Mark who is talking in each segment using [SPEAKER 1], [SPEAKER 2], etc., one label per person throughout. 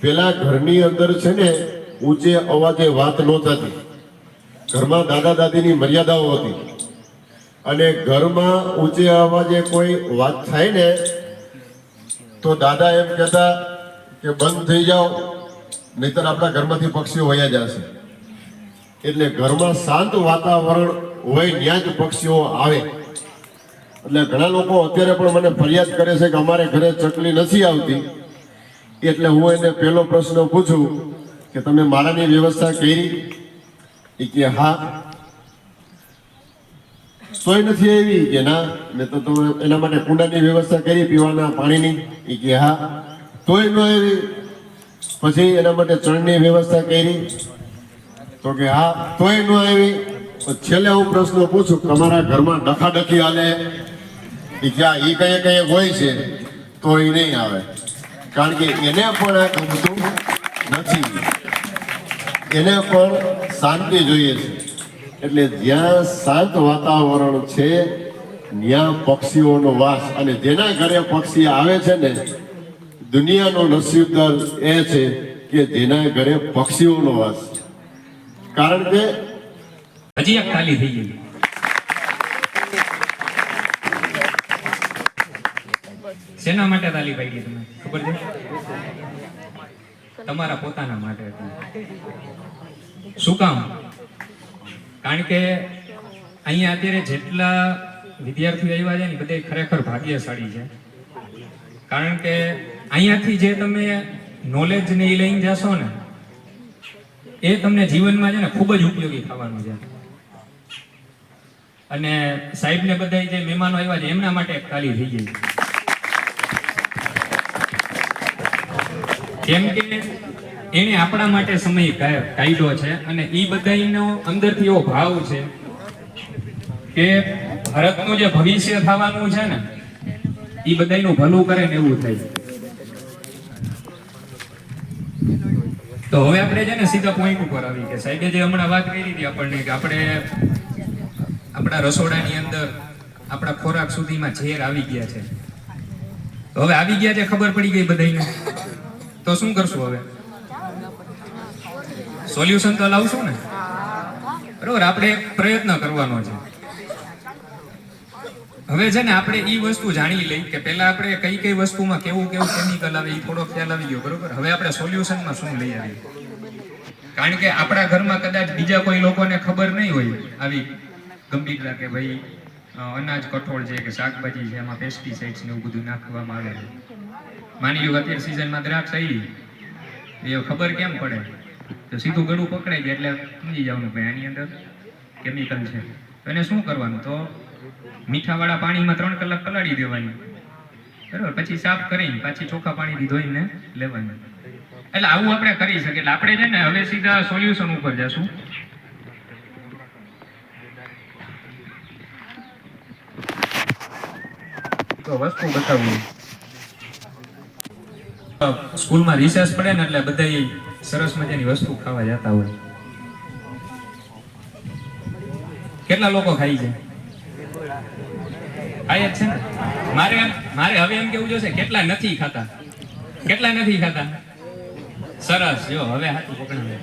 [SPEAKER 1] પેલા ઘરની અંદર છે ને ઊંચે અવાજે વાત નહોતી ઘરમાં દાદા દાદીની મર્યાદાઓ હતી. અને ઘરમાં ઊંચે અવાજે કોઈ વાત થાય ને, તો દાદા એમ કહેતા કે બંધ થઈ જાઓ, નહીતર આપણા ઘરમાંથી પક્ષીઓ વયા જશે. એટલે ઘરમાં શાંત વાતાવરણ હોય ત્યાં જ પક્ષીઓ આવે. એટલે ઘણા લોકો અત્યારે પણ મને ફરિયાદ કરે છે કે અમારે ઘરે ચકલી નથી આવતી. એટલે હું એને પહેલો પ્રશ્ન પૂછું કે તમે માળાની વ્યવસ્થા કરી? એ કે હા. તોય નથી આવી? કે ના. મેં તો તમે એના માટે કુંડાની વ્યવસ્થા કરી, પીવાના પાણીની. એ કે હા. તોય ન આવી. પછી એના માટે ચણની વ્યવસ્થા કરી. તો કે હા, તોય ન આવી. છેલ્લે હું પ્રશ્ન પૂછું, તમારા ઘરમાં ડખાડખી હાલે? એ ક્યાં એ કઈ કઈ હોય છે તો એ નહીં આવે. કારણ કે એને પણ આ ગમતું નથી. એને પણ શાંતિ જોઈએ છે. એટલે જ્યાં શાંત વાતાવરણ છે, ત્યાં પક્ષીઓનો વાસ. અને જેના ઘરે પક્ષી આવે છે ને, દુનિયાનો નસીબદાર એ છે કે જેના ઘરે પક્ષીઓનો વાસ. કારણ કે
[SPEAKER 2] હજી એક ખાલી થઈ ગઈ. શેના માટે તાલી પાડી તમે? ખબર છે? તમારા પોતાના માટે શું કામ? કારણ કે અહીંયા અત્યારે જેટલા વિદ્યાર્થીઓ આવ્યા છે ને બધા ખરેખર ભાગ્યશાળી છે. કારણ કે અહીંયાથી જે તમે નોલેજ ને એ લઈને જશો ને, એ તમને જીવનમાં છે ને ખૂબ જ ઉપયોગી થવાનું છે. અને સાહેબ ને બધા જે મહેમાનો આવ્યા છે, એમના માટે તાલી થઈ ગઈ. કેમ કે એને આપણા માટે સમય કાયદો છે અને એ બધાનો અંદરથી એવો ભાવ છે કે ભારતનું જે ભવિષ્ય થવાનું છે ને એ બધાનું ભલું કરે ને એવું થાય. તો હવે આપણે છે ને સીધા પોઈન્ટ ઉપર આવી કે સાહેબે જે હમણાં વાત કરી હતી આપણને કે આપણે આપણા રસોડાની અંદર આપણા ખોરાક સુધીમાં ઝેર આવી ગયા છે. હવે આવી ગયા છે ખબર પડી ગઈ બધાને તો શું કરશું હવે? સોલ્યુશન તો લાવશું ને? બરોબર, આપણે પ્રયત્ન કરવાનો છે. હવે છે ને, આપણે એ વસ્તુ જાણી લઈ કે પહેલા આપણે કઈ કઈ વસ્તુમાં કેવું કેવું કેમિકલ આવે એ થોડો ખ્યાલ આવી ગયો, બરોબર? હવે આપણે સોલ્યુશનમાં શું લઈ આવીએ? કારણ કે આપણા ઘરમાં કદાચ બીજા કોઈ લોકોને ખબર નહીં હોય આવી ગંભીરતા કે ભાઈ અનાજ કઠોળ છે કે શાકભાજી છે, એમાં પેસ્ટિસાઇડ્સ ને એવું બધું નાખવામાં આવે છે માની લો અત્યારે સિઝનમાં દ્રાક્ષ આવી એ ખબર કેમ પડે? તો સીધું ગળું પકડાઈ જાય એટલે સમજી જવાનું ભાઈ આની અંદર કેમિકલ છે. એને શું કરવાનું? તો મીઠાવાળા પાણીમાં ત્રણ કલાક પલાળી દેવાની. બરાબર? પછી સાફ કરીને પાછી ચોખ્ખા પાણીથી ધોઈને લેવાની. એટલે આવું આપણે કરી શકીએ. એટલે આપણે છે ને હવે સીધા સોલ્યુશન ઉપર જશું. તો વસ્તુ બતાવું. સ્કૂલમાં રિસેસ પડે ને એટલે બધા સરસ મજાની વસ્તુ ખાવા જતા હોય. કેટલા લોકો ખાઈ છે? ખાય જ છે ને? મારે મારે હવે એમ કેવું જોશે, કેટલા નથી ખાતા? કેટલા નથી ખાતા? સરસ, જો, હવે હાથું પકડાવે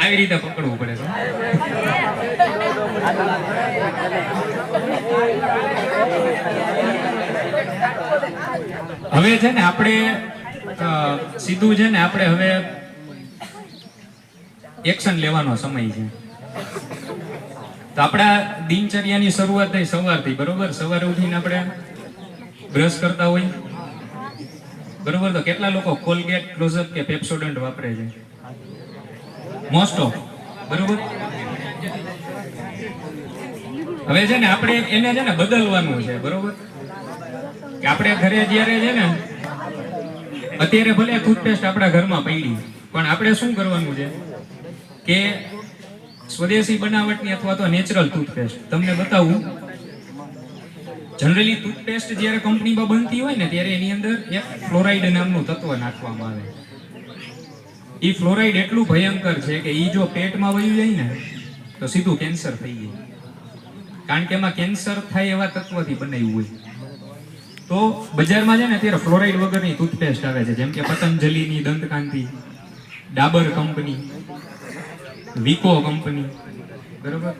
[SPEAKER 2] આવી રીતે પકડવું પડે છે. હવે છે ને આપણે સીધું છે ને આપણે હવે એક્શન લેવાનો સમય છે. તો આપણા દિનચર્યાની શરૂઆત થઈ સવારથી, બરોબર? સવારે ઉઠીને આપણે બ્રશ કરતા હોય. બરોબર? તો કેટલા લોકો કોલગેટ ક્લોઝઅપ કે પેપ્સોડન્ટ વાપરે છે? મોસ્ટ ઓફ બરોબર? હવે છે ને આપણે એને છે ને બદલવાનું છે, બરોબર? કે આપણે ઘરે જ્યારે છે ને, અત્યારે ભલે ટૂથપેસ્ટ આપણા ઘરમાં પડી, પણ આપણે શું કરવાનું છે? કે સ્વદેશી બનાવટની અથવા તો નેચરલ ટૂથપેસ્ટ તમને બતાવું જનરલી ટૂથપેસ્ટ જ્યારે કંપનીમાં બનતી હોય ને, ત્યારે એની અંદર એક ફ્લોરાઇડ નામનું તત્વ નાખવામાં આવે. એ ફ્લોરાઇડ એટલું ભયંકર છે કે એ જો પેટમાં વયું જાય ને, તો સીધું કેન્સર થઈ જાય. કારણ કે એમાં કેન્સર થાય એવા તત્વથી બનાવ્યું હોય. તો બજારમાં છે ને અત્યારે ફ્લોરાઇડ વગરની ટૂથપેસ્ટ આવે છે. જેમ કે પતંજલિની, દંતકાંતિ, ડાબર કંપની, વિકો કંપની. બરોબર?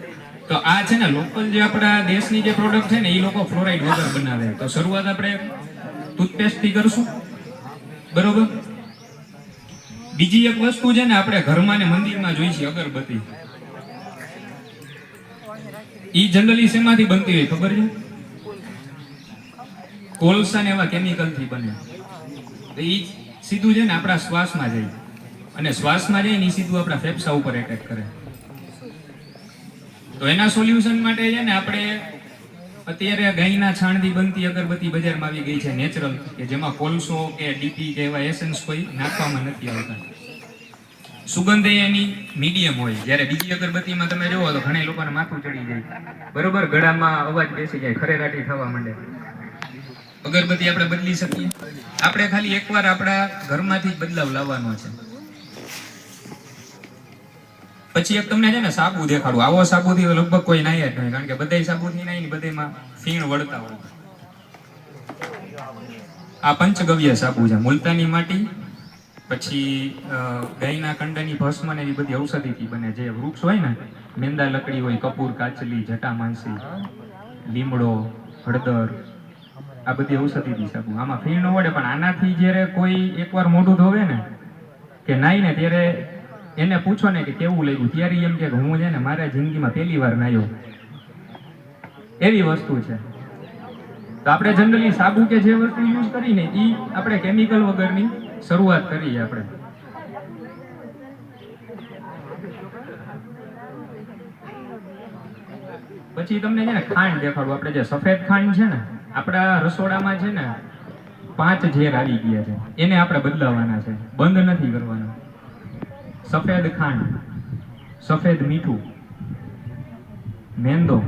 [SPEAKER 2] તો આ છે ને લોકલ જે આપણા દેશની જે પ્રોડક્ટ છે ને, એ લોકો ફ્લોરાઇડ વગર બનાવે તો શરૂઆત આપણે ટૂથપેસ્ટથી કરશું. બરોબર? બીજી એક વસ્તુ છે ને આપણે ઘરમાં ને મંદિરમાં જોઈ છે અગરબત્તી. ઈ જનરલી શેમાંથી બનતી હોય ખબર છે? કોલસા એવા કેમિકલથી બને. તો ઈ સીધું છે ને આપણા શ્વાસમાં જાય. અને શ્વાસમાં જાય ને એ સીધું આપણા ફેફસા ઉપર એટેક કરે. તો એના સોલ્યુશન માટે છે ને આપણે અત્યારે ગાયના છાણથી બનતી અગરબત્તી બજારમાં આવી ગઈ છે નેચરલ કે જેમાં કોલસો કે ડીપી કે એવા એસેન્સ કોઈ નાખવામાં નથી આવતા. સુગંધ એની મીડિયમ હોય. જ્યારે બીજી અગરબત્તીમાં તમે જોવો તો ઘણા લોકોને માથું ચડી જાય. બરોબર? ગળામાં અવાજ બેસી જાય, ખરેરાટી થવા માંડે. અગરબત્તી આપણે બદલી શકીએ. આપણે ખાલી એકવાર આપણા ઘરમાંથી બદલાવ લાવવાનો છે. પછી એક તમને છે ને સાબુ દેખાડું. આવો સાબુથી લગભગ કોઈ નાય જ નહીં કારણ કે બધા સાબુથી નાય ને બધાયમાં ફીણ વળતા હોય. આ પંચગવ્ય સાબુ છે. મુલતાની માટી, પછી ગાયના કંડની ભસ્મ ને એવી બધી ઔષધિથી બને. જે વૃક્ષ હોય ને, મેંદા લકડી હોય, કપૂર, કાચલી, જટા માનસી લીમડો, હળદર આ બધી ઔષધિથી સાબુ આમાં ફીણ ન વળે, પણ આનાથી જ્યારે કોઈ એકવાર મોઢું ધોવે ને, કે નાઈ ને, ત્યારે એને પૂછો ને કે કેવું લાગ્યું? ત્યારે એમ કે હું છે ને, મારા જિંદગીમાં પહેલી વાર નાયો. એવી વસ્તુ છે. તો આપણે જનરલી સાબુ કે જે વસ્તુ યુઝ કરીને એ આપણે કેમિકલ વગરની શરૂઆત કરીએ આપણે. પછી તમને છે ને ખાંડ દેખાડું. આપણે જે સફેદ ખાંડ છે ને આપણા રસોડામાં છે ને પાંચ ઝેર આવી ગયા છે. એને આપણે બદલાવાના છે. બંધ નથી કરવાના. સફેદ ખાંડ, સફેદ મીઠું, મેંદો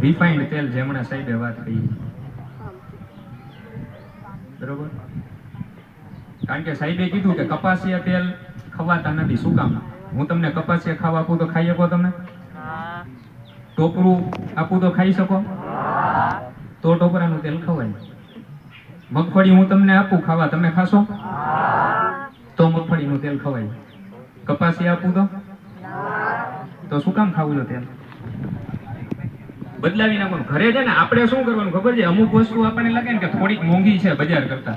[SPEAKER 2] રિફાઇન્ડ તેલ જે હમણાં સાહેબે વાત કરી. બરોબર? કારણ કે સાહેબે કીધું કે કપાસિયા તેલ ખવાતા નથી. શું કામ? હું તમને કપાસિયા ખાવા આપું તો ખાઈ શકો તમે? ટોપરું આપું તો ખાઈ શકો. તો ટોપરાનું તેલ ખવાય. મગફળી હું તમને આપું, ખાવા તમે ખાશો? તો મગફળીનું તેલ ખવાય. કપાસી આપું તો? તો શું કામ ખાવું છે તેલ? બદલાવી નાખવાનું ઘરે છે ને, આપણે શું કરવાનું ખબર છે? અમુક વસ્તુ આપણને લાગે ને કે થોડીક મોંઘી છે બજાર કરતા.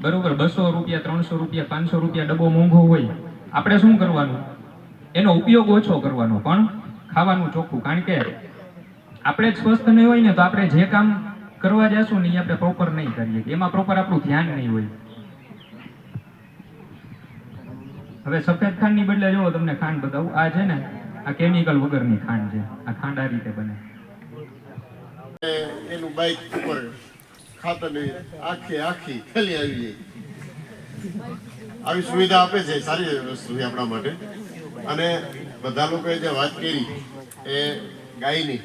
[SPEAKER 2] બરોબર, બસો રૂપિયા, ત્રણસો રૂપિયા, પાંચસો રૂપિયા ડબ્બો મોંઘો હોય. આપણે શું કરવાનું? એનો ઉપયોગ ઓછો કરવાનો, પણ ખાવાનું ચોખ્ખું, કારણ કે આપણે જ સ્વસ્થ નહીં હોય ને તો આપણે જે કામ કરવા જશું ને એ આપણે પ્રોપર નહીં કરીએ. એમાં પ્રોપર આપણું ધ્યાન નહીં હોય. હવે સફેદ ખાંડની બદલે જો તમને ખાંડ બતાવું. આ છે ને, આ કેમિકલ વગરની ખાંડ છે. આ ખાંડ આ રીતે બને.
[SPEAKER 1] એનું બાઇક ઉપર ખાતરની આખી આખી થેલી આવી આવી સુવિધા આપે છે સારી વસ્તુ આપણા માટે. અને બધા લોકોએ જે વાત કરી એ ગાયની,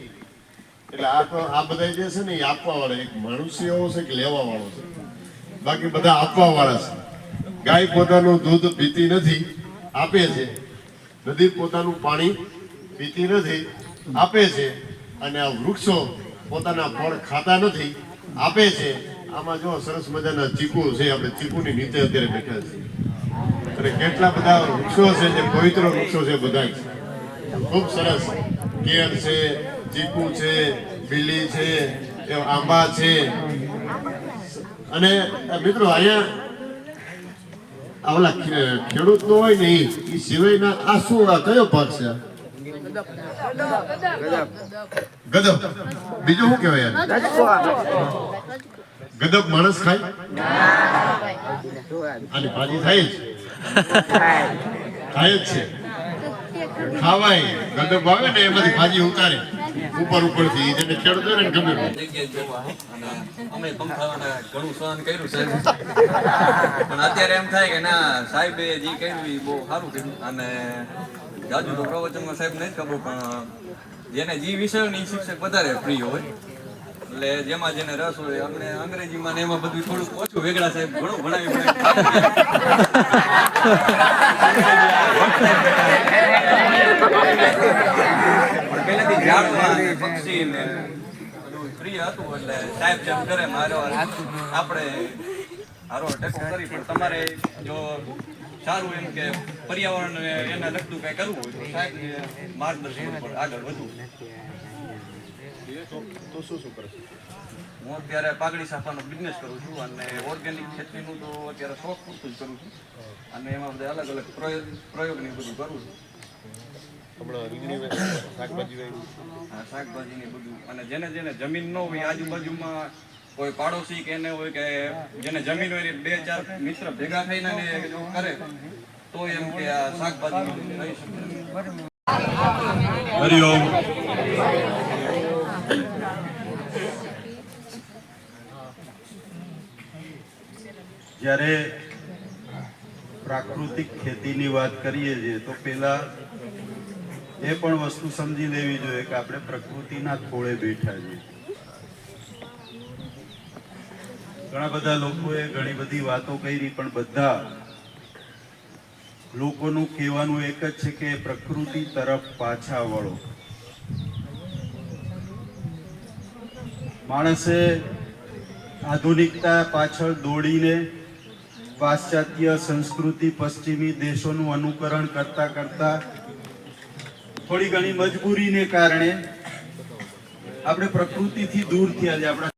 [SPEAKER 1] એટલે આ તો આ બધા જે છે ને એ આપવા વાળા એક મનુષ્ય એવો છે કે લેવા વાળો છે. બાકી બધા આપવા વાળા છે. ગાય પોતાનું દૂધ પીતી નથી, આપે છે. નદી પોતાનું પાણી પીતી નથી, આપે છે. અને આ વૃક્ષો પોતાના ફળ ખાતા નથી, આપે છે. આમાં જો સરસ મજાના ચીકુ છે, આપણે ચીકુની નીચે અત્યારે બેઠા છે અને કેટલા બધા વૃક્ષો છે જે પવિત્ર વૃક્ષો છે બધા ખૂબ સરસ. કેળ છે, ચીકુ છે, બીલી છે આંબા છે. અને મિત્રો, અહીંયા આવલા ખેડૂત નો હોય ને ઈ સિવાયના આ શું આ કયો પાક છે? ગદબ. બીજું શું કહેવાય ગદબ માણસ ખાય? આની ભાજી થાય ખાય જ છે. ખાવાય ગદબ ભાવે ને એમાંથી ભાજી ઉતારે. ઉપર ઉપરથી, જેને ચડતો ને ગમે
[SPEAKER 3] અમે ઘણું સહન કર્યું સાહેબ પણ અત્યારે એમ થાય કે ના, સાહેબે જે કર્યું એ બહુ સારું કર્યું. અને જાજુ તો પ્રવચનમાં સાહેબ નહીં ખબર, પણ જેને જે વિષયોની શિક્ષક વધારે પ્રિય હોય એટલે જેમાં જેને રસ હોય અમને અંગ્રેજીમાં ને એમાં બધું થોડુંક ઓછું વેગડા સાહેબ ઘણું ભણાવી ભણાવી પહેલેથી પક્ષી ને પ્રિય હતું એટલે સાહેબ જેમ કરે મારો આપણે હારો ટેકો કરી, પણ તમારે જો સારું એમ કે પર્યાવરણ એને લગતું કઈ કરવું સાહેબ માર્ગદર્શન આગળ વધવું. હું અત્યારે પાઘડી સાફાનો બિઝનેસ કરું છું અને ઓર્ગેનિક ખેતીનું તો અત્યારે શોખ પૂરતું જ કરું છું. અને એમાં બધા અલગ અલગ પ્રયોગ પ્રયોગની બધું કરું છું.
[SPEAKER 1] શાકભાજી
[SPEAKER 3] ને બધું. અને જેને જેને જમીન ન હોય આજુબાજુમાં કોઈ પાડોશી કે એને હોય કે જેને જમીન હોય બે ચાર મિત્ર ભેગા થઈને જો કરે તો એમ કે આ શાકભાજી લઈ શકે
[SPEAKER 4] હરિઓમ જ્યારે પ્રાકૃતિક ખેતીની વાત કરીએ છીએ, તો પેલા એ પણ વસ્તુ સમજી લેવી જોઈએ કે આપણે પ્રકૃતિના થોડે બેઠા છીએ. ઘણા બધા લોકોએ ઘણી બધી વાતો કરી, પણ બધા લોકોનું કહેવાનું એક જ છે કે પ્રકૃતિ તરફ પાછા વળો. માણસે આધુનિકતા પાછળ દોડીને પાશ્ચાત્ય સંસ્કૃતિ પશ્ચિમી દેશોનું અનુકરણ કરતા કરતા થોડી ઘણી મજબૂરીને કારણે આપણે પ્રકૃતિથી દૂર થયા છે. આપણા